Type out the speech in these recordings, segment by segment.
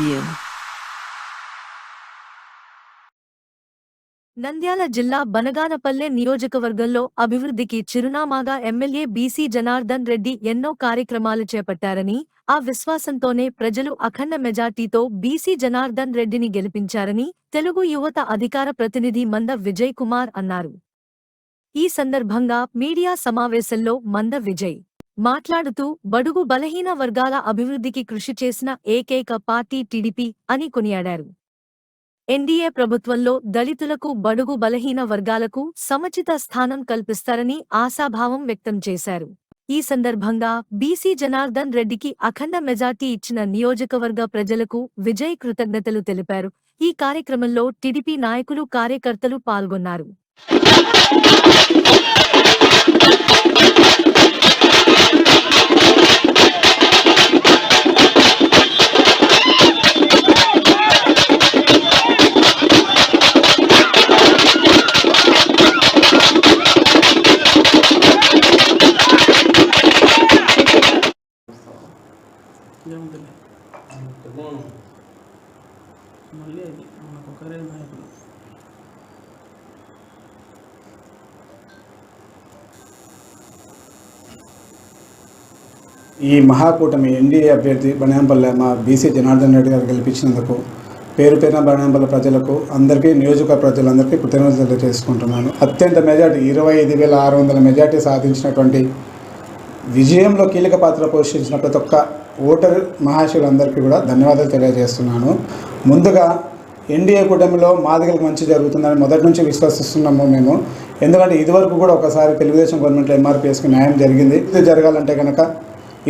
you. Nandyal జిల్లా బనగానపల్లె నియోజకవర్గంలో అభివృద్ధికి చిరునామాగా ఎమ్మెల్యే బీసీ జనార్దన్ రెడ్డి ఎన్నో కార్యక్రమాలు చేపట్టారని ఆ విశ్వాసంతోనే ప్రజలు అఖండ మెజార్టీతో బీసీ జనార్దన్ రెడ్డిని గెలిపించారని తెలుగు యువత అధికార ప్రతినిధి మంద విజయ్ కుమార్ అన్నారు. ఈ సందర్భంగా మీడియా సమావేశంలో మంద విజయ్ మాట్లాడుతూ బడుగు బలహీన వర్గాల అభివృద్ధికి కృషి చేసిన ఏకైక పార్టీ టీడీపీ అని కొనియాడారు. ఎన్డీఏ ప్రభుత్వంలో దళితులకు బడుగు బలహీన వర్గాలకు సముచిత స్థానం కల్పిస్తారని ఆశాభావం వ్యక్తం చేశారు. ఈ సందర్భంగా బీసీ జనార్దన్ రెడ్డికి అఖండ మెజార్టీ ఇచ్చిన నియోజకవర్గ ప్రజలకు విజయ్ కృతజ్ఞతలు తెలిపారు. ఈ కార్యక్రమంలో టీడీపీ నాయకులు కార్యకర్తలు పాల్గొన్నారు. మళ్ళీ అది మనకు ఒకరే నాయకుడు. ఈ మహాకూటమి ఎన్డీఏ అభ్యర్థి బణ్యాంపల్లె మా బీసీ జనార్దన్ రెడ్డి గారు గెలిపించినందుకు పేరు పేరున బణ్యాంపల్లె ప్రజలకు అందరికీ నియోజక ప్రజలందరికీ కృతజ్ఞతలు తెలియజేసుకుంటున్నాను అత్యంత మెజార్టీ ఇరవై ఐదు వేల ఆరు వందల మెజార్టీ సాధించినటువంటి విజయంలో కీలక పాత్ర పోషించిన ప్రతి ఒక్క ఓటర్ మహాశయులందరికీ కూడా ధన్యవాదాలు తెలియజేస్తున్నాను. ముందుగా ఎన్డీఏ కూటమిలో మాదిగలకు మంచి జరుగుతుందని మొదటి నుంచి విశ్వసిస్తున్నాము మేము. ఎందుకంటే ఇదివరకు కూడా ఒకసారి తెలుగుదేశం గవర్నమెంట్లో ఎంఆర్పీఎస్కి న్యాయం జరిగింది. ఇది జరగాలంటే కనుక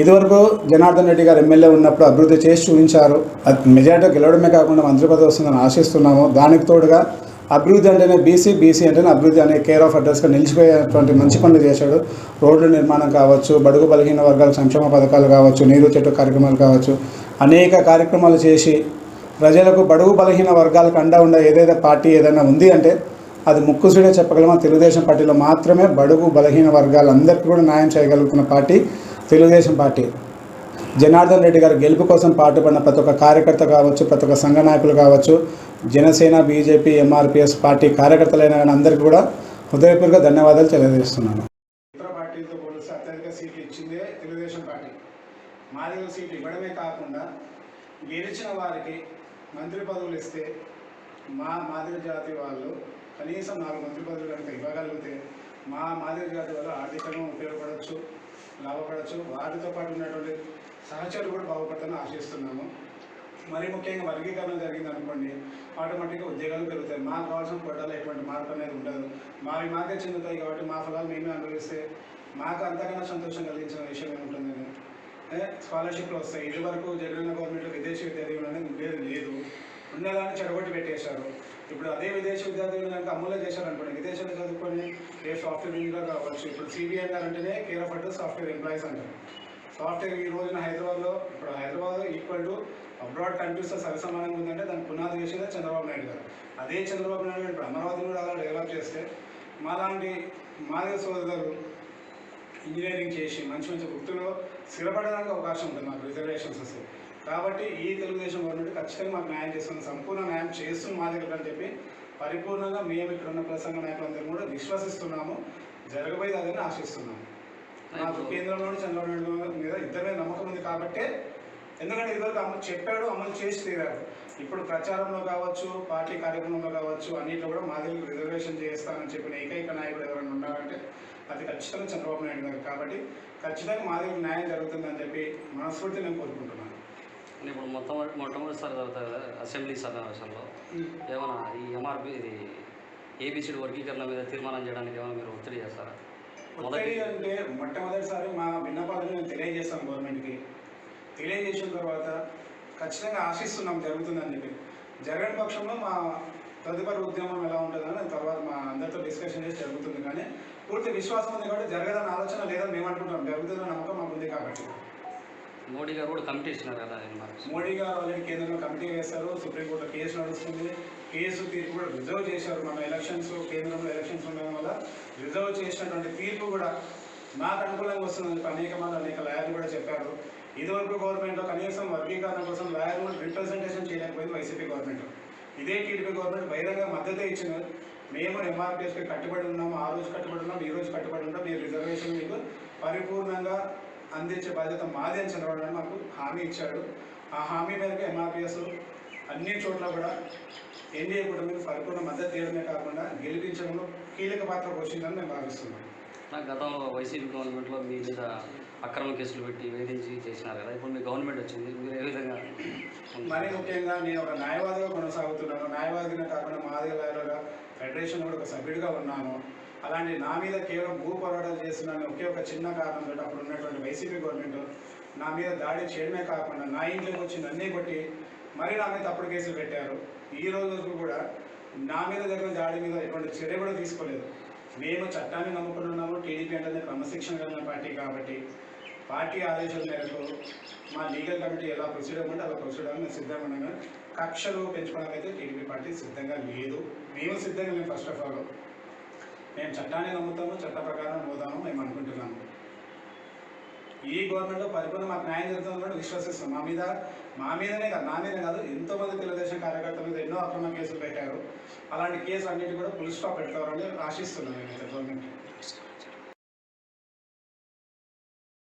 ఇదివరకు జనార్దన్ రెడ్డి గారు ఎమ్మెల్యే ఉన్నప్పుడు అభివృద్ధి చేసి చూపించారు. మెజార్టీ గెలవడమే కాకుండా మంత్రి పదవి వస్తుందని ఆశిస్తున్నాము. దానికి తోడుగా అభివృద్ధి అంటేనే బీసీ బీసీ అంటేనే అభివృద్ధి అనే కేర్ ఆఫ్ అడ్రస్గా నిలిచిపోయేటువంటి మంచి పనులు చేశాడు. రోడ్ల నిర్మాణం కావచ్చు బడుగు బలహీన వర్గాల సంక్షేమ పథకాలు కావచ్చు నీరు చెట్టు కార్యక్రమాలు కావచ్చు అనేక కార్యక్రమాలు చేసి ప్రజలకు బడుగు బలహీన వర్గాలకు అండా ఉండే ఏదైతే పార్టీ ఏదైనా ఉంది అంటే అది ముక్కుసుడే చెప్పగలమా? తెలుగుదేశం పార్టీలో మాత్రమే బడుగు బలహీన వర్గాలందరికీ కూడా న్యాయం చేయగలుగుతున్న పార్టీ తెలుగుదేశం పార్టీ. జనార్దన్ రెడ్డి గారు గెలుపు కోసం పాటుపడిన ప్రతి ఒక్క కార్యకర్త కావచ్చు ప్రతి ఒక్క సంఘ నాయకులు కావచ్చు జనసేన బీజేపీ ఎంఆర్పిఎస్ పార్టీ కార్యకర్తలైన అందరికీ కూడా హృదయపూర్వక ధన్యవాదాలు తెలియజేస్తున్నాను. ఇతర పార్టీలతో పోలిస్తే అత్యధిక సీట్లు ఇచ్చిందే తెలుగుదేశం పార్టీ. మాదిగ సీట్లు ఇవ్వడమే కాకుండా గెలిచిన వారికి మంత్రి పదవులు ఇస్తే మా మాదిగ జాతి వాళ్ళు కనీసం నాలుగు మంత్రి పదవులు కనుక ఇవ్వగలిగితే మా మాదిగ జాతి వాళ్ళు ఆర్థికంగా ఉపయోగపడవచ్చు లాభపడవచ్చు వారితో పాటు ఉన్నటువంటి సహచరులు కూడా బాగుపడతారని ఆశిస్తున్నాము. మరీ ముఖ్యంగా వర్గీకరణ జరిగింది అనుకోండి ఆటోమేటిక్గా ఉద్యోగాలు పెరుగుతాయి. మాకు కావాల్సిన కొట్టాలి ఎటువంటి మార్పు అనేది ఉండదు. మావి మాకే చెందుతాయి కాబట్టి మా ఫలాలు మేమే అనుభవిస్తే మాకు అంతకన్నా సంతోషం కలిగించిన విషయం ఏముంటుందని స్కాలర్షిప్లు వస్తాయి. ఇది వరకు జరిగిన గవర్నమెంట్ విదేశీ విద్యార్థులు అనేది ఉండేది లేదు. ఉన్నదాన్ని చెడగొట్టి పెట్టేశారు. ఇప్పుడు అదే విదేశీ విద్యార్థులు కనుక అమలు చేశారనుకోండి విదేశాల్లో చదువుకొని ఏ సాఫ్ట్వేర్ ఇంజనీర్ కావచ్చు ఇప్పుడు సిబిఐ అంటేనే care of address software employees అంటారు. సాఫ్ట్వేర్ ఈ రోజున హైదరాబాద్లో ఇప్పుడు హైదరాబాద్ ఈక్వల్ టు అబ్రాడ్ కంట్రీస్తో సరిసమానంగా ఉందంటే దానికి పునాది చేసేదే చంద్రబాబు నాయుడు గారు. అదే చంద్రబాబు నాయుడు గారు ఇప్పుడు అమరావతిని కూడా అలా డెవలప్ చేస్తే మా లాంటి మాదిగ సోదరులు ఇంజనీరింగ్ చేసి మంచి మంచి వృత్తిలో స్థిరపడడానికి అవకాశం ఉంటుంది మాకు రిజర్వేషన్స్ వస్తాయి కాబట్టి ఈ తెలుగుదేశం గవర్నమెంట్ ఖచ్చితంగా మాకు న్యాయం చేస్తుంది సంపూర్ణ న్యాయం చేస్తుంది మా దగ్గర అని చెప్పి పరిపూర్ణంగా మేము ఇక్కడ ఉన్న ప్రసంగ నాయకులందరూ కూడా విశ్వసిస్తున్నాము జరగబోయేది అదని ఆశిస్తున్నాము. నాకు కేంద్రంలోని చంద్రబాబు నాయుడు మీద ఇద్దరి నమ్మకం ఉంది కాబట్టే ఎందుకంటే ఇదివరకు అమలు చెప్పాడు అమలు చేసి తీరాడు. ఇప్పుడు ప్రచారంలో కావచ్చు పార్టీ కార్యక్రమంలో కావచ్చు అన్నింటిలో కూడా మాది రిజర్వేషన్ చేస్తానని చెప్పిన ఏకైక నాయకుడు ఎవరైనా ఉన్నారంటే అది ఖచ్చితంగా చంద్రబాబు నాయుడు గారు. కాబట్టి ఖచ్చితంగా మాది న్యాయం జరుగుతుందని చెప్పి మనస్ఫూర్తి నేను కోరుకుంటున్నాను. అంటే ఇప్పుడు మొత్తం మొట్టమొదటిసారి జరుగుతుంది అసెంబ్లీ సమావేశంలో. ఏమైనా ఈ ఎంఆర్పి ఇది ఏబిసిడి వర్గీకరణ మీద తీర్మానం చేయడానికి ఏమైనా మీరు ఒత్తిడి చేస్తారా? ఒత్తిడి అంటే మొట్టమొదటిసారి మా విన్నపాలను మేము తెలియజేస్తాం గవర్నమెంట్కి. తెలియజేసిన తర్వాత ఖచ్చితంగా ఆశిస్తున్నాం జరుగుతుందని చెప్పి. జరగని పక్షంలో మా తదుపరి ఉద్యమం ఎలా ఉంటుందని తర్వాత మా అందరితో డిస్కషన్ చేసి జరుగుతుంది. కానీ పూర్తి విశ్వాసం ఉంది కాబట్టి జరగదని ఆలోచన లేదని మేము అనుకుంటాం జరుగుతుందని నమ్మకం మాకు ఉంది కాబట్టి. మోడీ గారు కూడా కమిటీ ఇచ్చినారు కదా మోడీ గారు ఆల్రెడీ కేంద్రంలో కమిటీ వేశారు సుప్రీంకోర్టులో కేసు నడుస్తుంది. కేసు తీర్పు కూడా రిజర్వ్ చేశారు. మన ఎలక్షన్స్ కేంద్రంలో ఎలక్షన్స్ ఉండడం వల్ల రిజర్వ్ చేసినటువంటి తీర్పు కూడా మాకు అనుకూలంగా వస్తుందని అనేక మంది అనేక లాయర్లు కూడా చెప్పారు. ఇదివరకు గవర్నమెంట్లో కనీసం వర్గీకరణ కోసం లాయర్లు కూడా రిప్రజెంటేషన్ చేయలేకపోయింది వైసీపీ గవర్నమెంట్. ఇదే టీడీపీ గవర్నమెంట్ బహిరంగ మద్దతు ఇచ్చిన మేము ఎంఆర్పిఎస్కి కట్టుబడి ఉన్నాము ఆ రోజు కట్టుబడి ఉన్నాం ఈ రోజు కట్టుబడి ఉన్నాం మీ రిజర్వేషన్ మీకు పరిపూర్ణంగా అందించే బాధ్యత మాదే అని చంద్రబాబు నాయుడు మాకు హామీ ఇచ్చాడు. ఆ హామీ మేరకు ఎంఆర్పిఎస్ అన్ని చోట్ల కూడా ఎన్డీఏ కూటమికి పరిపూర్ణ మద్దతు ఇవ్వడమే కాకుండా గెలిపించడంలో కీలక పాత్ర పోషించాలని మేము భావిస్తున్నాం. నా గతంలో వైసీపీ గవర్నమెంట్లో మీ మీద అక్రమ కేసులు పెట్టి వేధించి చేసినారు కదా. ఇప్పుడు మీ గవర్నమెంట్ వచ్చింది. మీరు ఏ విధంగా మరీ ముఖ్యంగా నేను ఒక న్యాయవాదిగా కొనసాగుతున్నాను. న్యాయవాదిగా కాకుండా మాదిగ ఫెడరేషన్ కూడా ఒక సభ్యుడిగా ఉన్నాను. అలాంటి నా మీద కేవలం భూ పోరాటాలు చేస్తున్నాను ఒకే ఒక చిన్న కారణంతో అప్పుడు ఉన్నటువంటి వైసీపీ గవర్నమెంట్ నా మీద దాడి చేయడమే కాకుండా నా ఇంట్లోకి వచ్చి నన్నే కొట్టి మరీ నా మీద తప్పుడు కేసులు పెట్టారు. ఈ రోజు కూడా నా మీద జరిగిన దాడి మీద ఎటువంటి చర్య కూడా తీసుకోలేదు. మేము చట్టాన్ని నమ్ముకుని ఉన్నాము. టీడీపీ అంటే క్రమశిక్షణ కలిగిన పార్టీ కాబట్టి పార్టీ ఆదేశాల మేరకు మా లీగల్ కమిటీ ఎలా ప్రొసీడ్ అవ్వమంటే అలా ప్రొసీడ్ అవ్వడం మేము సిద్ధంగా ఉన్నాము కక్షలు పెంచుకోవడానికి అయితే టీడీపీ పార్టీ సిద్ధంగా లేదు. మేము సిద్ధంగా మేము ఫస్ట్ ఆఫ్ ఆల్ మేము చట్టాన్ని నమ్ముతాము చట్ట ప్రకారం పోదాము మేము అనుకుంటున్నాము. ఈ గవర్నమెంట్ పరిపూర్ణ మాకు న్యాయం జరుగుతుంది విశ్వసిస్తాం మా మీద మా మీదనే కాదు నా మీదనే కాదు ఎంతో మంది తెలుగుదేశం కార్యకర్తల మీద ఎన్నో అక్రమ కేసులు పెట్టారు. అలాంటి కేసు అన్నిటి కూడా పులి స్టాప్ పెడతారని ఆశిస్తున్నాను గవర్నమెంట్